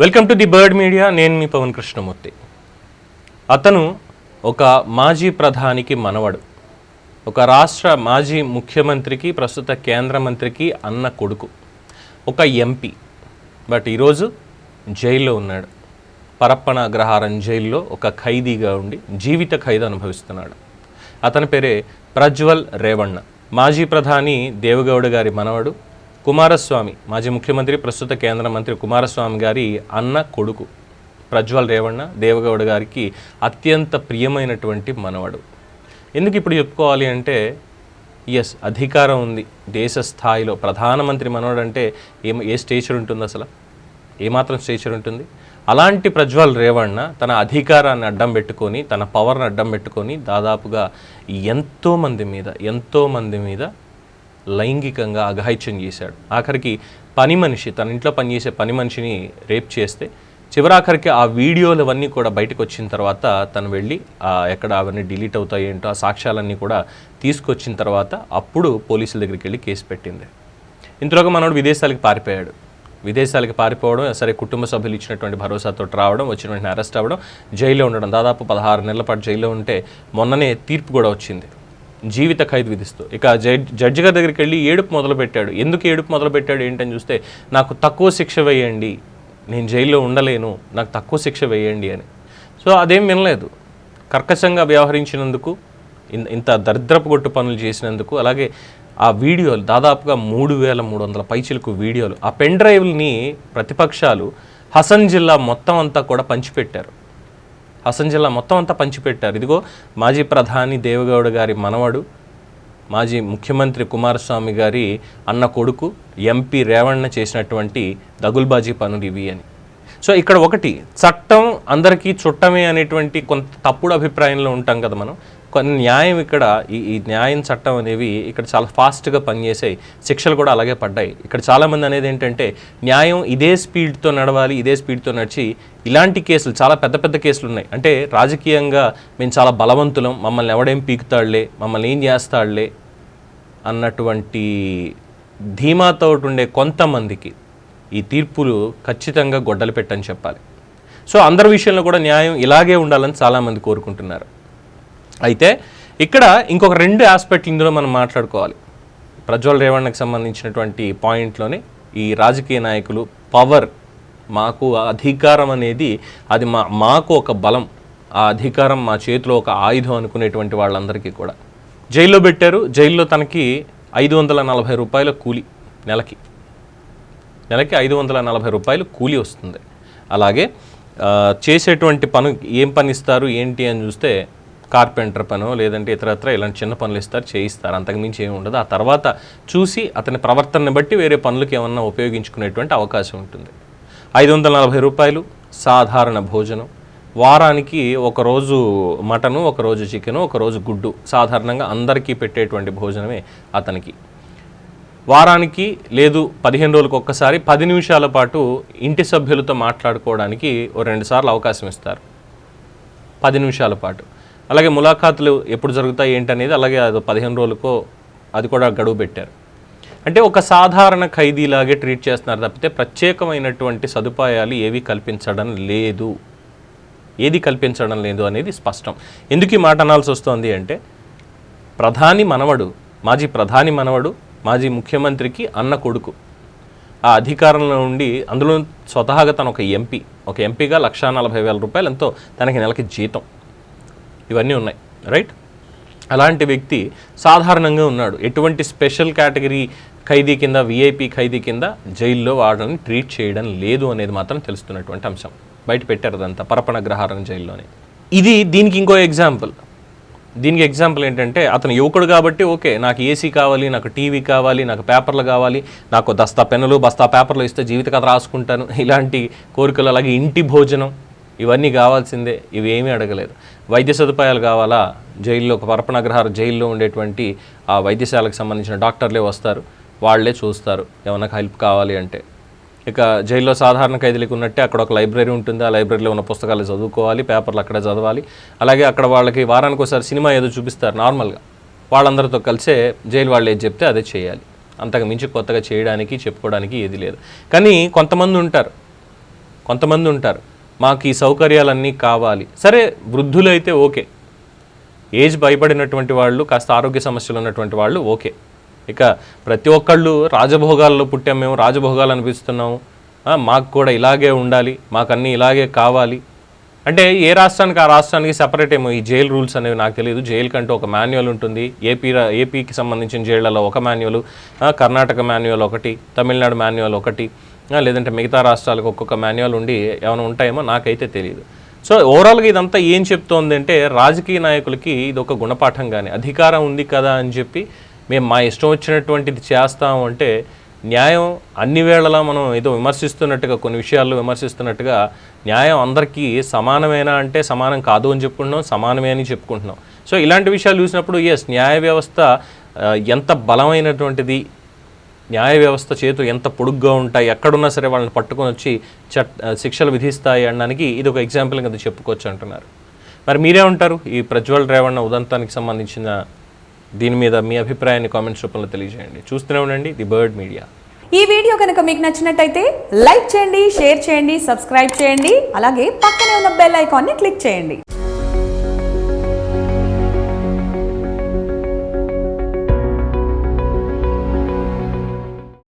Welcome to the Bird Media నేను మీ పవన్ కృష్ణమూర్తి. అతను ఒక మాజీ ప్రధానికి మనవడు. ఒక రాష్ట్ర మాజీ ముఖ్యమంత్రికి ప్రస్తుత కేంద్ర మంత్రికి అన్న కొడుకు. ఒక ఎంపీ బట్ ఈరోజు జైల్లో ఉన్నాడు. పరప్పన అగ్రహారం జైల్లో ఒక ఖైదీగా ఉండి జీవిత ఖైదు అనుభవిస్తున్నాడు. అతని పేరే ప్రజ్వల్ రేవణ్ణ మాజీ ప్రధాని దేవగౌడ గారి మనవడు. కుమారస్వామి మాజీ ముఖ్యమంత్రి ప్రస్తుత కేంద్ర మంత్రి కుమారస్వామి గారి అన్న కొడుకు ప్రజ్వల్ రేవణ్ణ దేవగౌడ గారికి అత్యంత ప్రియమైనటువంటి మనవడు. ఎందుకు ఇప్పుడు చెప్పుకోవాలి అంటే ఎస్ అధికారం ఉంది. దేశ స్థాయిలో ప్రధానమంత్రి మనవడు అంటే ఏ ఏ స్టేచర్ ఉంటుంది అసలు? ఏమాత్రం స్టేచర్ ఉంటుంది? అలాంటి ప్రజ్వల్ రేవణ్ణ తన అధికారాన్ని అడ్డం పెట్టుకొని తన పవర్ని అడ్డం పెట్టుకొని దాదాపుగా ఎంతోమంది మీద ఎంతోమంది మీద లైంగికంగా అఘాయిత్యం చేశాడు. ఆఖరికి పని మనిషి తన ఇంట్లో పనిచేసే పని మనిషిని రేప్ చేస్తే చివరాఖరికి ఆ వీడియోలు అవన్నీ కూడా బయటకు వచ్చిన తర్వాత తను వెళ్ళి ఎక్కడ అవన్నీ డిలీట్ అవుతాయి ఏంటో ఆ సాక్ష్యాలన్నీ కూడా తీసుకొచ్చిన తర్వాత అప్పుడు పోలీసుల దగ్గరికి వెళ్ళి కేసు పెట్టింది. ఇంతలోగా మనోడు విదేశాలకు పారిపోయాడు. విదేశాలకు పారిపోవడం సరే కుటుంబ సభ్యులు ఇచ్చినటువంటి భరోసాతో రావడం వచ్చిన వెంటనే అరెస్ట్ అవ్వడం జైల్లో ఉండడం. దాదాపు పదహారు నెలల పాటు జైల్లో ఉంటే మొన్ననే తీర్పు కూడా వచ్చింది. జీవిత ఖైదు విధిస్తూ. ఇక జడ్జి జడ్జి గారి దగ్గరికి వెళ్ళి ఏడుపు మొదలుపెట్టాడు. ఎందుకు ఏడుపు మొదలుపెట్టాడు ఏంటని చూస్తే నాకు తక్కువ శిక్ష వేయండి నేను జైల్లో ఉండలేను నాకు తక్కువ శిక్ష వేయండి అని. సో అదేం వినలేదు. కర్కశంగా వ్యవహరించినందుకు ఇన్- ఇంత దరిద్రపు గొట్టు పనులు చేసినందుకు అలాగే ఆ వీడియోలు దాదాపుగా మూడు వేల మూడు వందల పైచిలకు వీడియోలు ఆ పెన్ డ్రైవ్ని ప్రతిపక్షాలు హసన్ జిల్లా మొత్తం అంతా కూడా పంచిపెట్టారు. హసన్ జిల్లా మొత్తం అంతా పంచిపెట్టారు. ఇదిగో మాజీ ప్రధాని దేవగౌడ గారి మనవడు మాజీ ముఖ్యమంత్రి కుమారస్వామి గారి అన్న కొడుకు ఎంపీ రేవణ్ణ చేసినటువంటి దగుల్బాజీ పనులు ఇవి అని. సో ఇక్కడ ఒకటి చట్టం అందరికీ చుట్టమే అనేటువంటి కొంత తప్పుడు అభిప్రాయంలో ఉంటాం కదా మనం. కొన్ని న్యాయం ఇక్కడ ఈ ఈ న్యాయం చట్టం అనేవి ఇక్కడ చాలా ఫాస్ట్గా పనిచేసాయి. శిక్షలు కూడా అలాగే పడ్డాయి. ఇక్కడ చాలామంది అనేది ఏంటంటే న్యాయం ఇదే స్పీడ్తో నడవాలి ఇదే స్పీడ్తో నడిచి ఇలాంటి కేసులు చాలా పెద్ద పెద్ద కేసులు ఉన్నాయి అంటే రాజకీయంగా మేము చాలా బలవంతులం మమ్మల్ని ఎవడేం పీకుతాడులే మమ్మల్ని ఏం చేస్తాడులే అన్నటువంటి ధీమాతో ఉండే కొంతమందికి ఈ తీర్పులు ఖచ్చితంగా గొడ్డలు పెట్టని చెప్పాలి. సో అందరి విషయంలో కూడా న్యాయం ఇలాగే ఉండాలని చాలామంది కోరుకుంటున్నారు. అయితే ఇక్కడ ఇంకొక రెండు ఆస్పెక్ట్లు ఇందులో మనం మాట్లాడుకోవాలి. ప్రజ్వల్ రేవణ్ణకు సంబంధించినటువంటి పాయింట్లోనే ఈ రాజకీయ నాయకులు పవర్ మాకు అధికారం అనేది అది మా మాకు ఒక బలం ఆ అధికారం మా చేతిలో ఒక ఆయుధం అనుకునేటువంటి వాళ్ళందరికీ కూడా. జైల్లో పెట్టారు జైల్లో తనకి ఐదు వందల నలభై రూపాయల కూలి నెలకి. నెలకి ఐదు వందల నలభై రూపాయలు కూలి వస్తుంది. అలాగే చేసేటువంటి పను ఏం పని ఇస్తారు ఏంటి అని చూస్తే కార్పెంటర్ పనో లేదంటే ఇతరత్ర ఇలాంటి చిన్న పనులు ఇస్తారు చేయిస్తారు. అంతకుమించి ఏమి ఉండదు. ఆ తర్వాత చూసి అతని ప్రవర్తనని బట్టి వేరే పనులకు ఏమన్నా ఉపయోగించుకునేటువంటి అవకాశం ఉంటుంది. ఐదు వందల నలభై రూపాయలు సాధారణ భోజనం. వారానికి ఒక రోజు మటను ఒక రోజు చికెను ఒక రోజు గుడ్డు. సాధారణంగా అందరికీ పెట్టేటువంటి భోజనమే అతనికి. వారానికి లేదు పదిహేను రోజులకు ఒక్కసారి పది నిమిషాల పాటు ఇంటి సభ్యులతో మాట్లాడుకోవడానికి ఓ రెండు సార్లు అవకాశం ఇస్తారు. పది నిమిషాల పాటు. అలాగే ములాఖాతులు ఎప్పుడు జరుగుతాయి ఏంటనేది అలాగే అది పదిహేను రోజులకో అది కూడా గడువు పెట్టారు. అంటే ఒక సాధారణ ఖైదీలాగే ట్రీట్ చేస్తున్నారు తప్పితే ప్రత్యేకమైనటువంటి సదుపాయాలు ఏవి కల్పించడం లేదు. ఏది కల్పించడం లేదు అనేది స్పష్టం. ఎందుకు ఈ మాట అనాల్సి వస్తుంది అంటే ప్రధాని మనవడు మాజీ ప్రధాని మనవడు మాజీ ముఖ్యమంత్రికి అన్న కొడుకు ఆ అధికారంలో ఉండి అందులో స్వతహాగా తను ఒక ఎంపీ ఒక ఎంపీగా లక్షా నలభై వేల రూపాయలు ఎంతో తనకి నెలకి జీతం. ఇవన్నీ ఉన్నాయి రైట్ అలాంటి వ్యక్తి సాధారణంగా ఉన్నాడు. ఎటువంటి స్పెషల్ కేటగిరీ ఖైదీ కింద విఐపి ఖైదీ కింద జైల్లో వాళ్ళని ట్రీట్ చేయడం లేదు అనేది మాత్రం తెలుస్తున్నటువంటి అంశం. బయట పెట్టారు అదంతా పరపణ గ్రహారం జైల్లోనే. ఇది దీనికి ఇంకో ఎగ్జాంపుల్ దీనికి ఎగ్జాంపుల్ ఏంటంటే అతను యువకుడు కాబట్టి ఓకే నాకు ఏసీ కావాలి నాకు టీవీ కావాలి నాకు పేపర్లు కావాలి నాకు దస్తా పెన్నులు బస్తా పేపర్లు ఇస్తే జీవిత కథ రాసుకుంటాను ఇలాంటి కోరికలు అలాగే ఇంటి భోజనం ఇవన్నీ కావాల్సిందే. ఇవి ఏమీ అడగలేదు. వైద్య సదుపాయాలు కావాలా? జైల్లో ఒక పరపనగ్రహార జైల్లో ఉండేటువంటి ఆ వైద్యశాలకు సంబంధించిన డాక్టర్లే వస్తారు. వాళ్ళే చూస్తారు. ఏమైనా హెల్ప్ కావాలి అంటే. ఇక జైల్లో సాధారణ ఖైదీలకు ఉన్నట్టే అక్కడ ఒక లైబ్రరీ ఉంటుంది. ఆ లైబ్రరీలో ఉన్న పుస్తకాలు చదువుకోవాలి పేపర్లు అక్కడే చదవాలి. అలాగే అక్కడ వాళ్ళకి వారానికి ఒకసారి సినిమా ఏదో చూపిస్తారు నార్మల్గా. వాళ్ళందరితో కలిసే జైలు వాళ్ళు ఏది చెప్తే అదే చేయాలి. అంతకు మించి కొత్తగా చేయడానికి చెప్పుకోవడానికి ఏది లేదు. కానీ కొంతమంది ఉంటారు. కొంతమంది ఉంటారు. మాకు ఈ సౌకర్యాలన్నీ కావాలి. సరే వృద్ధులైతే ఓకే. ఏజ్ భయపడినటువంటి వాళ్ళు కాస్త ఆరోగ్య సమస్యలు ఉన్నటువంటి వాళ్ళు ఓకే. ఇక ప్రతి ఒక్కళ్ళు రాజభోగాల్లో పుట్టాం మేము రాజభోగాలు అనిపిస్తున్నాము. మాకు కూడా ఇలాగే ఉండాలి మాకు అన్నీ ఇలాగే కావాలి. అంటే ఏ రాష్ట్రానికి ఆ రాష్ట్రానికి సపరేట్ ఏమో? ఈ జైల్ రూల్స్ అనేవి నాకు తెలియదు జైలు కంటూ ఒక మాన్యువల్ ఉంటుంది. ఏపీ ఏపీకి సంబంధించిన జైళ్ళలో ఒక మాన్యువల్ కర్ణాటక మాన్యువల్ ఒకటి తమిళనాడు మాన్యువల్ ఒకటి లేదంటే మిగతా రాష్ట్రాలకు ఒక్కొక్క మాన్యువల్ ఉండి ఏమైనా ఉంటాయేమో నాకైతే తెలియదు సో ఓవరాల్గా ఇదంతా ఏం చెప్తోంది అంటే రాజకీయ నాయకులకి ఇది ఒక గుణపాఠం కానీ అధికారం ఉంది కదా అని చెప్పి మేము మా ఇష్టం వచ్చినటువంటిది చేస్తాము అంటే న్యాయం అన్ని వేళలా మనం ఏదో విమర్శిస్తున్నట్టుగా కొన్ని విషయాల్లో విమర్శిస్తున్నట్టుగా న్యాయం అందరికీ సమానమేనా అంటే సమానం కాదు అని చెప్పుకుంటున్నాం సమానమే అని చెప్పుకుంటున్నాం. సో ఇలాంటి విషయాలు చూసినప్పుడు ఎస్ న్యాయ వ్యవస్థ ఎంత బలమైనటువంటిది న్యాయ వ్యవస్థ చేతులు ఎంత పొడుగ్గా ఉంటాయి ఎక్కడున్నా సరే వాళ్ళని పట్టుకొని వచ్చి చట్ శిక్షలు విధిస్తాయి అనడానికి ఇది ఒక ఎగ్జాంపుల్ కింద చెప్పుకోవచ్చు అంటున్నారు. మరి మీరే ఉంటారు ఈ ప్రజ్వల్ రేవణ ఉదంతానికి సంబంధించిన దీని మీద మీ అభిప్రాయాన్ని కామెంట్స్ రూపంలో తెలియజేయండి. చూస్తూనే ఉండండి ది బర్డ్ మీడియా. ఈ వీడియో కనుక మీకు నచ్చినట్టయితే లైక్ చేయండి షేర్ చేయండి సబ్స్క్రైబ్ చేయండి అలాగే పక్కనే ఉన్న బెల్ ఐకాన్ని క్లిక్ చేయండి.